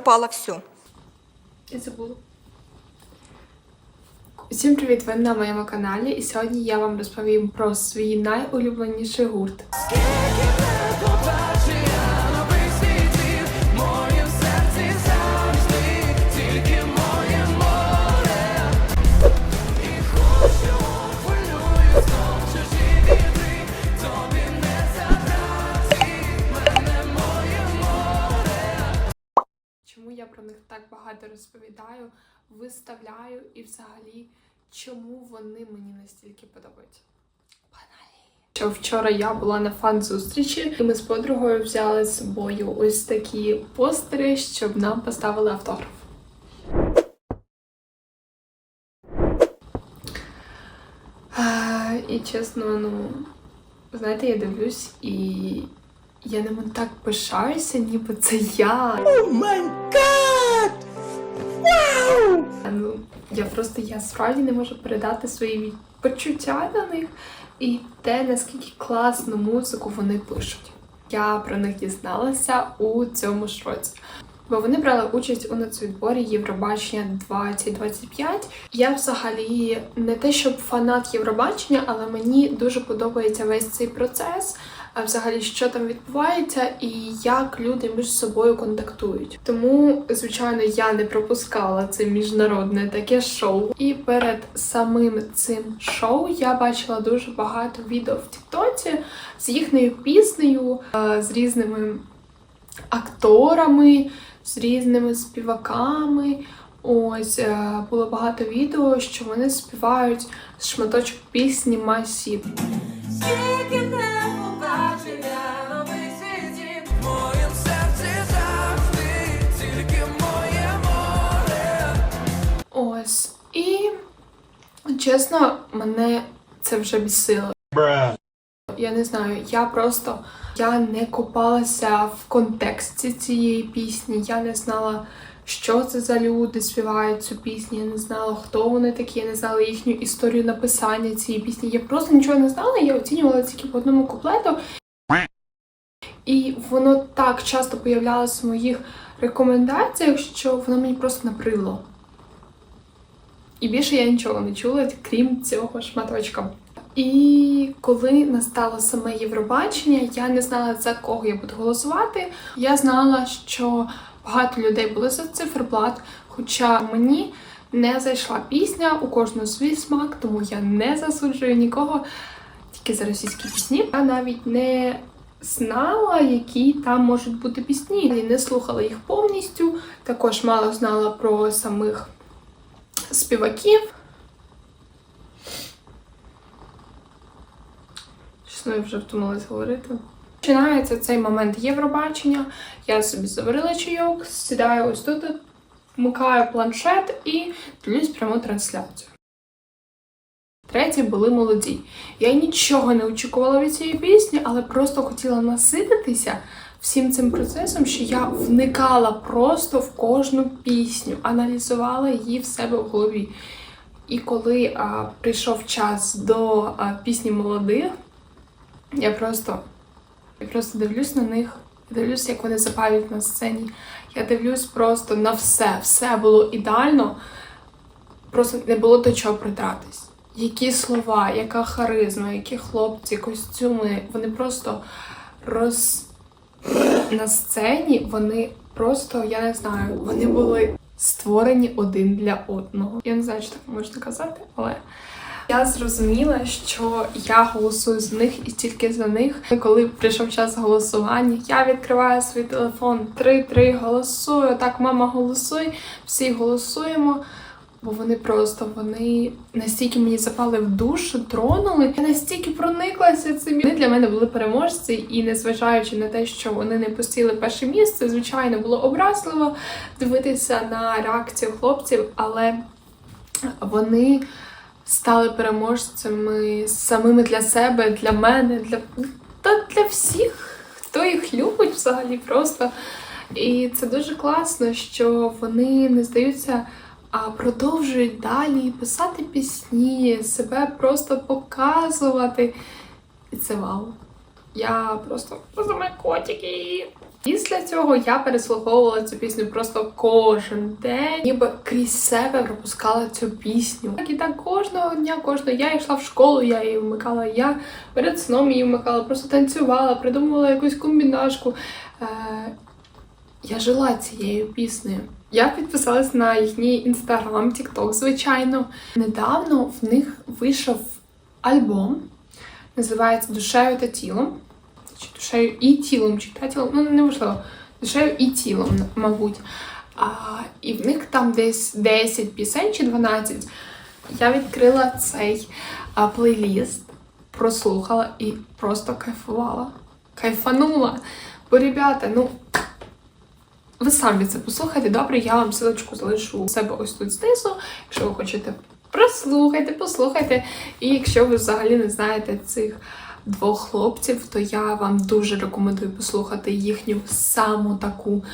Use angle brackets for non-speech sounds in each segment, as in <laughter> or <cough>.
пропало все. Я забула. Всім привіт! Ви на моєму каналі, і сьогодні я вам розповім про свій найулюбленіший гурт. Чому про них так багато розповідаю, виставляю і взагалі, чому вони мені настільки подобаються? Що вчора я була на фан-зустрічі, і ми з подругою взяли з собою ось такі постери, щоб нам поставили автограф. І чесно, ну, знаєте, я дивлюсь і я ними так пишаюся, ніби це я. Ну, я просто я справді не можу передати свої почуття до них і те, наскільки класну музику вони пишуть. Я про них дізналася у цьому ж році. Бо вони брали участь у нацвідборі Євробачення 2025. Я взагалі не те, щоб фанат Євробачення, але мені дуже подобається весь цей процес. А взагалі, що там відбувається, і як люди між собою контактують. Тому, звичайно, я не пропускала це міжнародне таке шоу. І перед самим цим шоу я бачила дуже багато відео в Тіктоці з їхньою піснею, з різними акторами, з різними співаками. Ось е, було багато відео, що вони співають з шматочок пісні Масі. Чесно, мене це вже бісило. Я не знаю, я просто я не копалася в контексті цієї пісні. Я не знала, що це за люди співають цю пісню. Я не знала, хто вони такі, я не знала їхню історію написання цієї пісні. Я просто нічого не знала, я оцінювала тільки по одному куплету. І воно так часто появлялося в моїх рекомендаціях, що воно мені просто набридло. І більше я нічого не чула, крім цього шматочка. І коли настало саме Євробачення, я не знала за кого я буду голосувати. Я знала, що багато людей були за циферблат, хоча мені не зайшла пісня, у кожного свій смак, тому я не засуджую нікого тільки за російські пісні. Я навіть не знала, які там можуть бути пісні. І не слухала їх повністю. Також мало знала про самих співаків. Чесно, я вже втомилась говорити. Починається цей момент Євробачення. Я собі заварила чайок, сідаю ось тут, вмикаю планшет і дивлюсь пряму трансляцію. Треті були молоді. Я нічого не очікувала від цієї пісні, але просто хотіла насититися всім цим процесом, що я вникала просто в кожну пісню, аналізувала її в себе в голові. І коли а, прийшов час до а, пісні молодих, я просто, я просто дивлюсь на них, я дивлюсь, як вони запалюють на сцені. Я дивлюсь просто на все. Все було ідеально, просто не було до чого придратись. Які слова, яка харизма, які хлопці, костюми, вони просто роз на сцені вони просто, я не знаю, вони були створені один для одного. Я не знаю, чи так можна казати, але я зрозуміла, що я голосую за них і тільки за них. Коли прийшов час голосування, я відкриваю свій телефон 3-3, голосую. Так, мама голосуй, всі голосуємо. Бо вони просто вони настільки мені запали в душу, тронули. Я настільки прониклася цим. Вони для мене були переможці, і незважаючи на те, що вони не посіли перше місце, звичайно, було образливо дивитися на реакцію хлопців, але вони стали переможцями самими для себе, для мене, для та для всіх, хто їх любить взагалі просто. І це дуже класно, що вони не здаються а продовжують далі писати пісні, себе просто показувати. І це вау. Я просто просто котики. Після цього я переслуховувала цю пісню просто кожен день, ніби крізь себе пропускала цю пісню. Так і так кожного дня, кожного я йшла в школу, я її вмикала. Я перед сном її вмикала, просто танцювала, придумувала якусь комбінашку. Е, я жила цією піснею. Я підписалась на їхній інстаграм, тікток, звичайно. Недавно в них вийшов альбом, називається Душею та тілом. Чи душею і тілом, чи та тілом, ну неважливо. Душею і тілом, мабуть. А, і в них там десь 10 пісень чи 12. Я відкрила цей а, плейліст, прослухала і просто кайфувала. Кайфанула. Бо, ребята, ну. Ви самі це послухайте. Добре, я вам силочку залишу у себе ось тут знизу, якщо ви хочете прослухайте, послухайте. І якщо ви взагалі не знаєте цих двох хлопців, то я вам дуже рекомендую послухати їхню саму таку,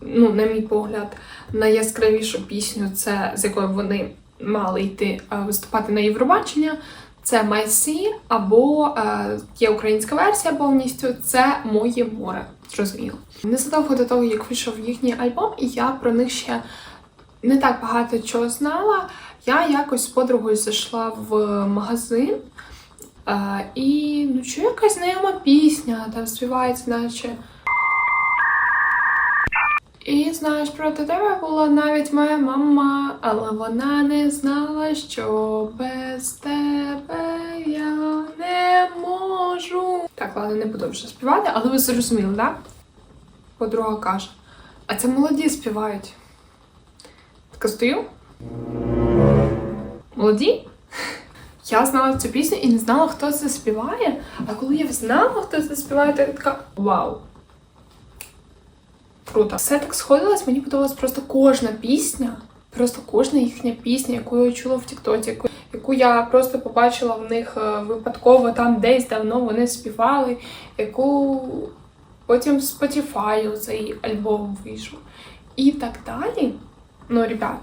ну, на мій погляд, найяскравішу пісню, це з якою вони мали йти е, виступати на Євробачення. Це My Sea, або е, є українська версія повністю. Це Моє море. Зрозуміло. Незадовго до того, як вийшов їхній альбом, і я про них ще не так багато чого знала. Я якось з подругою зайшла в магазин, е, і ну чую якась знайома пісня, там співається, наче. І знаєш, проти тебе була навіть моя мама, але вона не знала, що без тебе я не можу. Так, ладно, не буду вже співати, але ви зрозуміли, так? Подруга каже: а це молоді співають. Така стою. Молоді? Я знала цю пісню і не знала, хто це співає. А коли я знала, хто це співає, то я така вау. Круто. Все так сходилось, мені подобалась просто кожна пісня. Просто кожна їхня пісня, яку я чула в Тіктоці, яку, я просто побачила в них е, випадково там десь давно вони співали, яку потім в Spotify цей альбом вийшов. І так далі. Ну, ребят,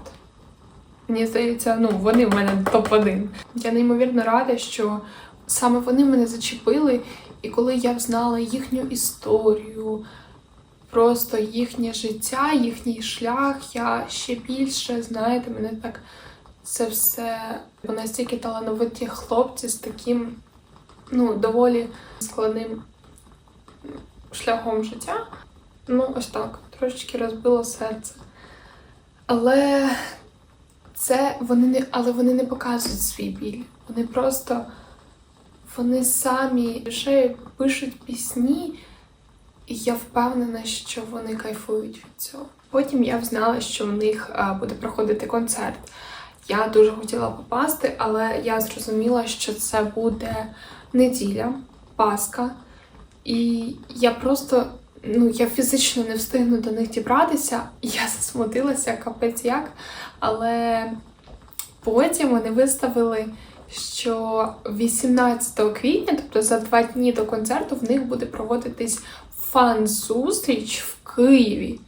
мені здається, ну вони в мене топ-1. Я неймовірно рада, що саме вони мене зачепили, і коли я знала їхню історію, просто їхнє життя, їхній шлях, я ще більше, знаєте, мене так це все настільки талановиті хлопці з таким, ну, доволі складним шляхом життя. Ну, ось так, трошечки розбило серце. Але це вони не, але вони не показують свій біль. Вони просто вони самі ще пишуть пісні, і я впевнена, що вони кайфують від цього. Потім я взнала, що в них буде проходити концерт. Я дуже хотіла попасти, але я зрозуміла, що це буде неділя, Пасха. І я просто, ну, я фізично не встигну до них дібратися. Я засмутилася, капець як. Але потім вони виставили, що 18 квітня, тобто за два дні до концерту, в них буде проводитись фан-зустріч в Києві.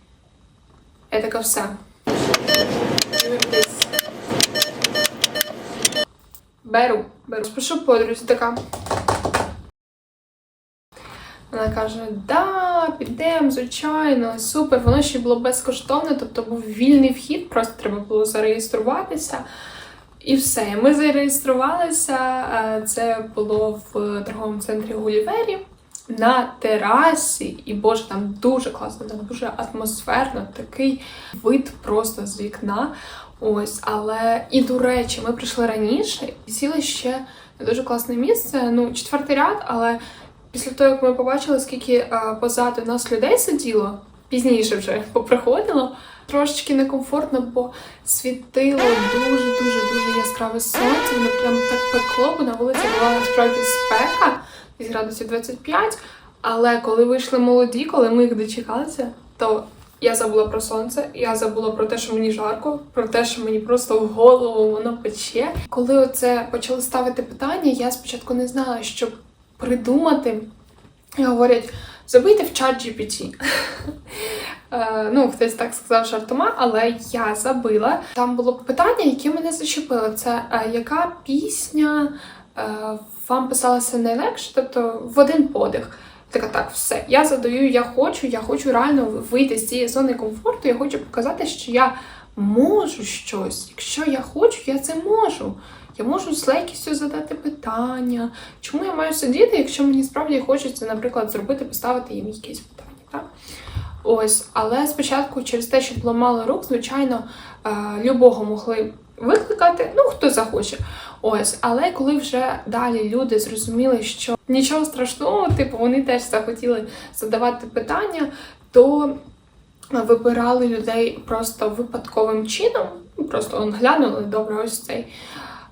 Я така все. Беру, беру. Спишу подрузі така. Вона каже: Да, підемо, звичайно, супер. Воно ще було безкоштовне, тобто був вільний вхід, просто треба було зареєструватися. І все. Ми зареєструвалися. Це було в торговому центрі Гулівері на терасі. І боже, там дуже класно, там дуже атмосферно, такий вид просто з вікна. Ось, але і до речі, ми прийшли раніше і сіли ще на дуже класне місце. Ну, четвертий ряд, але після того, як ми побачили, скільки а, позаду нас людей сиділо, пізніше вже <laughs> поприходило, трошечки некомфортно, бо світило дуже дуже дуже яскраве сонце. Воно прям так пекло, бо на вулиці була насправді спека, десь градусів 25. Але коли вийшли молоді, коли ми їх дочекалися, то я забула про сонце, я забула про те, що мені жарко, про те, що мені просто в голову воно пече. Коли оце почали ставити питання, я спочатку не знала, що придумати. І говорять, забийте в чат GPT. <laughs> Е, Ну, хтось так сказав жартома, але я забила. Там було питання, яке мене зачепило. Це е, яка пісня е, вам писалася найлегше, тобто в один подих. Така так, все. Я задаю, я хочу, я хочу реально вийти з цієї зони комфорту. Я хочу показати, що я можу щось. Якщо я хочу, я це можу. Я можу з легкістю задати питання. Чому я маю сидіти, якщо мені справді хочеться, наприклад, зробити, поставити їм якесь питання. Так? Ось, але спочатку, через те, що було мало рук, звичайно, е, любого могли викликати, ну хто захоче. Ось, але коли вже далі люди зрозуміли, що нічого страшного, типу, вони теж захотіли задавати питання, то вибирали людей просто випадковим чином. Просто он глянули, добре, ось цей.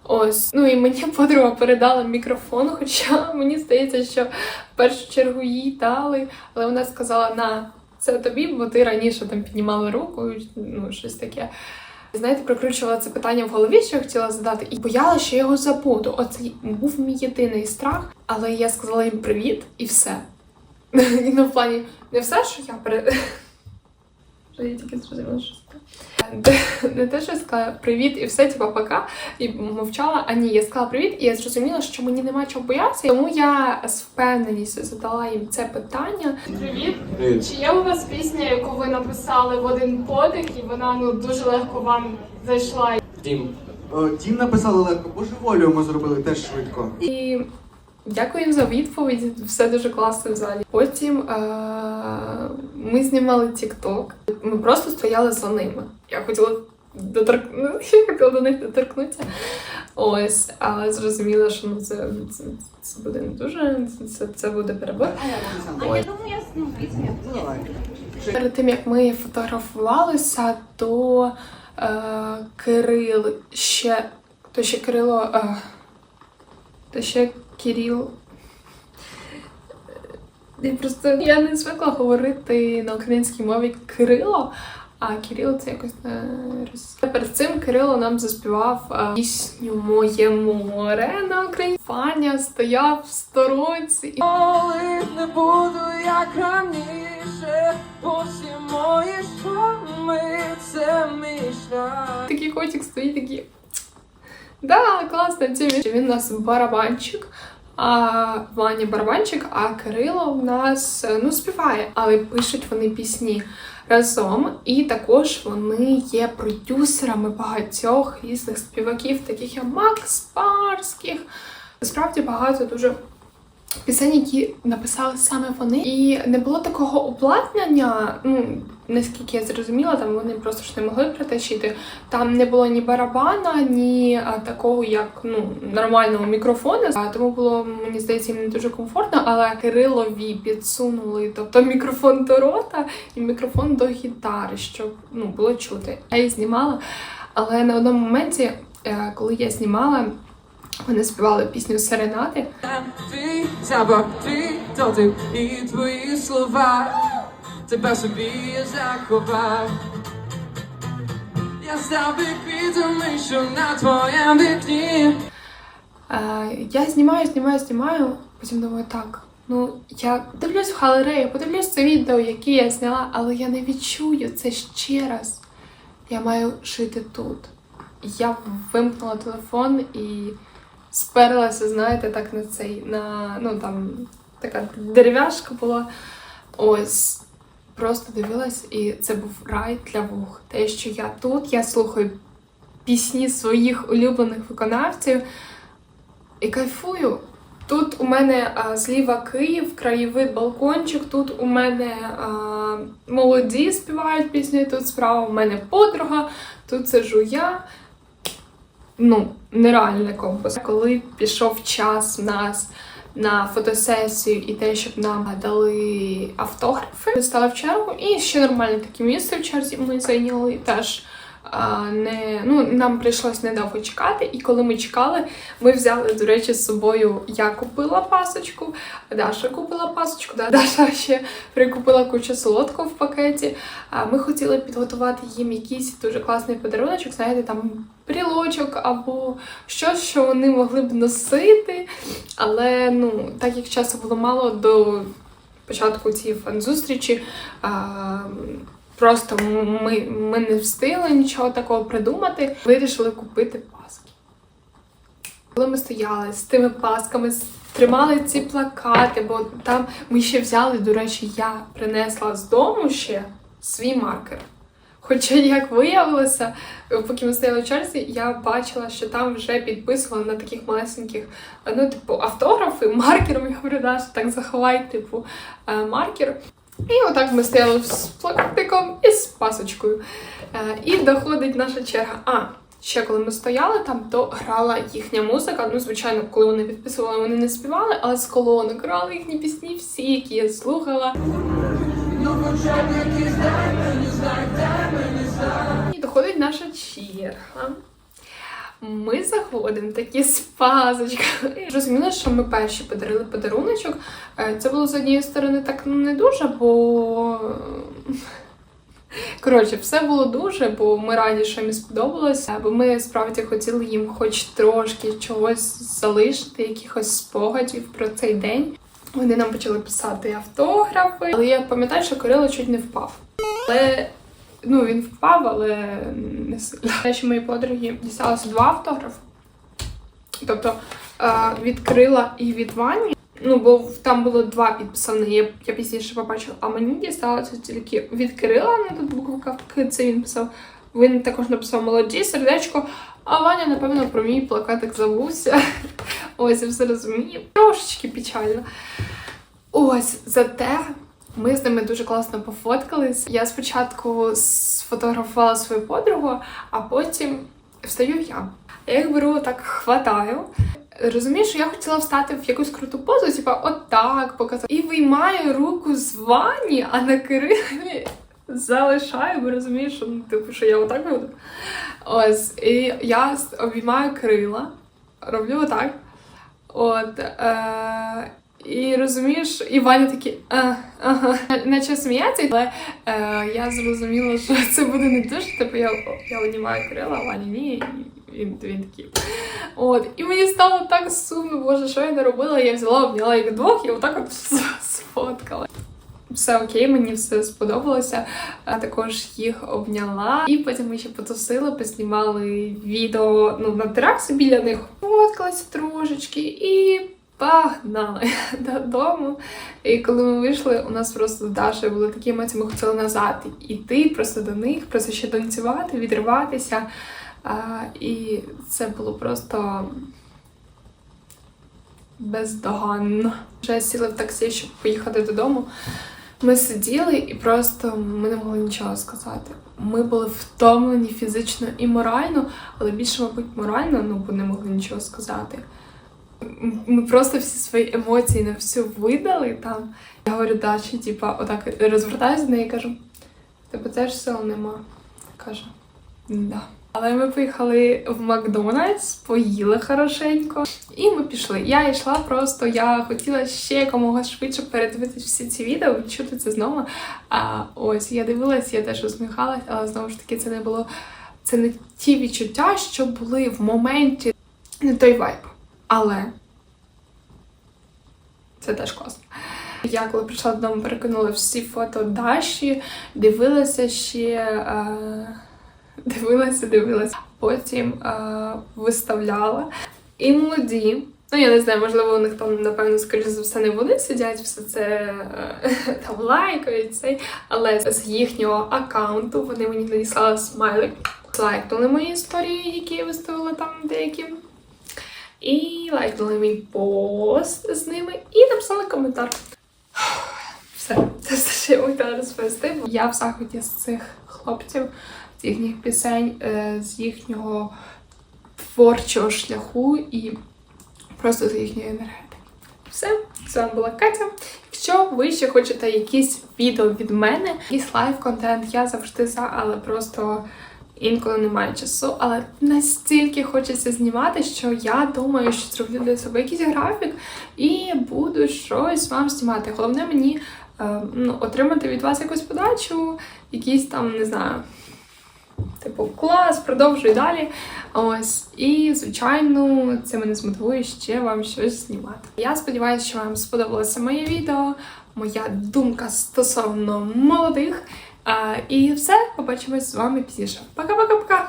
Ось, ну і мені <laughs> подруга передала мікрофон, хоча мені здається, що в першу чергу їй дали, але вона сказала: на це тобі, бо ти раніше там піднімала руку, ну щось таке. Знаєте, прокручувала це питання в голові, що я хотіла задати, і боялася, що я його забуду. Оце був мій єдиний страх, але я сказала їм привіт і все. І <laughs> ну, в плані не все, що я. Що я тільки зрозуміла, що це. Не те, що я сказала привіт і все, типа пока, і мовчала. А ні, я сказала привіт, і я зрозуміла, що мені нема чого боятися. Тому я з впевненістю задала їм це питання. Привіт! Привіт. Чи є у вас пісня, яку ви написали в один подих, і вона ну дуже легко вам зайшла? Тім. О, Тім написали легко, божеволію ми зробили теж швидко. І дякую їм за відповідь. Все дуже класно в залі. Потім е- ми знімали TikTok. Ми просто стояли за ними. Я хотіла доторкнутися, <laughs> я хотіла до них доторкнутися. Ось, але зрозуміла, що ну це, це, це буде не дуже. Це, це буде перебор. А я думаю, я ну. Перед тим як ми фотографувалися, то е, Кирил ще то ще Кирило, е, то ще Кирил. Я просто я не звикла говорити на українській мові Кирило, а Кирил це якось не роз... Перед цим Кирило нам заспівав е, пісню Моє море на українській. Фаня стояв в сторонці і Коли не буду як раніше, бо всі мої шуми це мій шлях. такий котик стоїть, такий. Да, класно, це він. У нас барабанчик, а Ваня барабанчик, а Кирило в нас ну співає, але пишуть вони пісні разом. І також вони є продюсерами багатьох різних співаків, таких як Макс Парських. Насправді багато дуже пісень, які написали саме вони. І не було такого обладнання, ну наскільки я зрозуміла, там вони просто ж не могли притащити. Там не було ні барабана, ні такого, як ну нормального мікрофона. Тому було, мені здається, їм не дуже комфортно, але Кирилові підсунули тобто мікрофон до рота і мікрофон до гітари, щоб ну було чути. Я її знімала, але на одному моменті, е, коли я знімала. Вони співали пісню Серенади. Твій запах, твій дотик і твої слова. Тебе собі заховав. Я став би квітами, що на твоєму вікні. Е, я знімаю, знімаю, знімаю. Потім думаю, так. Ну, я дивлюсь в галерею, подивлюсь це відео, яке я зняла, але я не відчую це ще раз. Я маю жити тут. Я вимкнула телефон і сперлася, знаєте, так на цей, на ну там така дерев'яшка була. Ось. Просто дивилась, і це був рай для вух. Те, що я тут, я слухаю пісні своїх улюблених виконавців і кайфую. Тут у мене а, зліва Київ, краєвид, балкончик. Тут у мене а, молоді співають пісні, тут справа у мене подруга, тут сижу я. Ну, нереальний компас. Коли пішов час в нас на фотосесію і те, щоб нам дали автографи, ми стали в чергу, і ще нормальне таке місце в черзі ми зайняли теж. Не, ну, нам прийшлось недовго чекати, і коли ми чекали, ми взяли, до речі, з собою. Я купила пасочку, Даша купила пасочку, да, Даша ще прикупила кучу солодкого в пакеті. Ми хотіли підготувати їм якийсь дуже класний подарунок, знаєте, там брілочок або щось, що вони могли б носити. Але ну, так як часу було мало до початку цієї фан-зустрічі. Просто ми, ми не встигли нічого такого придумати. Вирішили купити паски. Коли ми стояли з тими пасками, тримали ці плакати, бо там ми ще взяли, до речі, я принесла з дому ще свій маркер. Хоча, як виявилося, поки ми стояли в черзі, я бачила, що там вже підписували на таких малесеньких, ну, типу, автографи маркером. <laughs> Я говорю, Даша, так заховай, типу, е, маркер. І отак ми стояли з плакатиком і з пасочкою. Е, І доходить наша черга. А, ще коли ми стояли там, то грала їхня музика. Ну, звичайно, коли вони підписували, вони не співали, але з колонок грали їхні пісні, всі, які я слухала. І доходить наша черга. Ми заходимо такі з пазочками. Розуміла, що ми перші подарили подаруночок. Е, Це було з однієї сторони так ну, не дуже, бо. <laughs> Коротше, все було дуже, бо ми раді, що їм сподобалось. Бо ми справді хотіли їм хоч трошки чогось залишити, якихось спогадів про цей день. Вони нам почали писати автографи. Але я пам'ятаю, що Кирило чуть не впав. Але ну він впав, але не сильно. Наші мої подруги дісталося два автографи. Тобто е, від Крила і від Вані. Ну, бо там було два підписані, я, я пізніше побачила, а мені дісталося тільки від Кирила, ну тут буковка К, це він писав. Він також написав молоді, сердечко, а Ваня, напевно, про мій плакатик забувся. <laughs> Ось, я все розумію. Трошечки печально. Ось, зате ми з ними дуже класно пофоткались. Я спочатку сфотографувала свою подругу, а потім встаю я. Я їх беру так, хватаю. Розумієш, що я хотіла встати в якусь круту позу, типа отак показати. І виймаю руку з вані, а на Кирилі залишаю, бо розумієш, ну, типу, що я отак буду. Ось, і я обіймаю крила, роблю отак. От. Е- і розумієш, і Ваня такий, а, ага, наче сміється, але е, я зрозуміла, що <laughs> це буде не дуже. Типу я, я обнімаю крила, а Ваня ні, і він, такий. От, і мені стало так сумно, боже, що я не робила. Я взяла, обняла їх двох і отак от <laughs> сфоткала. Все окей, мені все сподобалося. А також їх обняла. І потім ми ще потусили, поснімали відео ну, на терасі біля них. Фоткалися трошечки і погнали <laughs> додому. І коли ми вийшли, у нас просто з були такі емоції, ми хотіли назад іти, просто до них, просто ще танцювати, відриватися. І це було просто бездоганно. Вже сіли в таксі, щоб поїхати додому. Ми сиділи і просто ми не могли нічого сказати. Ми були втомлені фізично і морально, але більше, мабуть, морально, ну бо не могли нічого сказати. Ми просто всі свої емоції на всю видали там. Я говорю, Дачі, типа, отак розвертаюся до неї і кажу: тебе теж сил нема. Каже, да. Але ми поїхали в Макдональдс, поїли хорошенько, і ми пішли. Я йшла просто, я хотіла ще якомога швидше передивитися всі ці відео, відчути це знову. А ось я дивилась, я теж усміхалась, але знову ж таки це не було. Це не ті відчуття, що були в моменті, не той вайб. Але це теж класно. Я коли прийшла додому, перекинула всі фото Даші, дивилася ще. Е... Дивилася, дивилася. Потім е, виставляла. І молоді. Ну, я не знаю, можливо, у них там, напевно, скоріш за все, не вони сидять, все це е, <laughs> там лайкають цей. Але з їхнього аккаунту вони мені надіслали смайлик. Лайкнули мої історії, які я виставила там деякі. І лайкнули мій пост з ними і написали коментар. <sighs> Все, це що я хотіла розповісти. Я в захваті з цих хлопців, з їхніх пісень, е, з їхнього творчого шляху і просто з їхньої енергетики. Все, з вами була Катя. Якщо ви ще хочете якісь відео від мене, якийсь лайв-контент, я завжди за, але просто інколи немає часу. Але настільки хочеться знімати, що я думаю, що зроблю для себе якийсь графік і буду щось вам знімати. Головне мені е, ну, отримати від вас якусь подачу, якісь там, не знаю. Типу, клас, продовжуй далі. Ось. І, звичайно, це мене змотивує ще вам щось знімати. Я сподіваюся, що вам сподобалося моє відео, моя думка стосовно молодих. А, і все, побачимось з вами пізніше. Пока-пока-пока!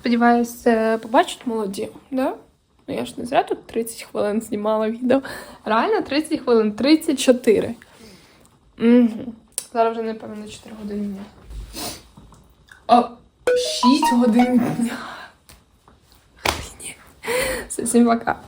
Сподіваюсь, е, побачать молоді, да? Ну я ж не зря тут 30 хвилин знімала відео. Реально 30 хвилин, 34. Угу. Зараз вже, напевно, 4 години дня. О, 6 годин дня. Всім пока.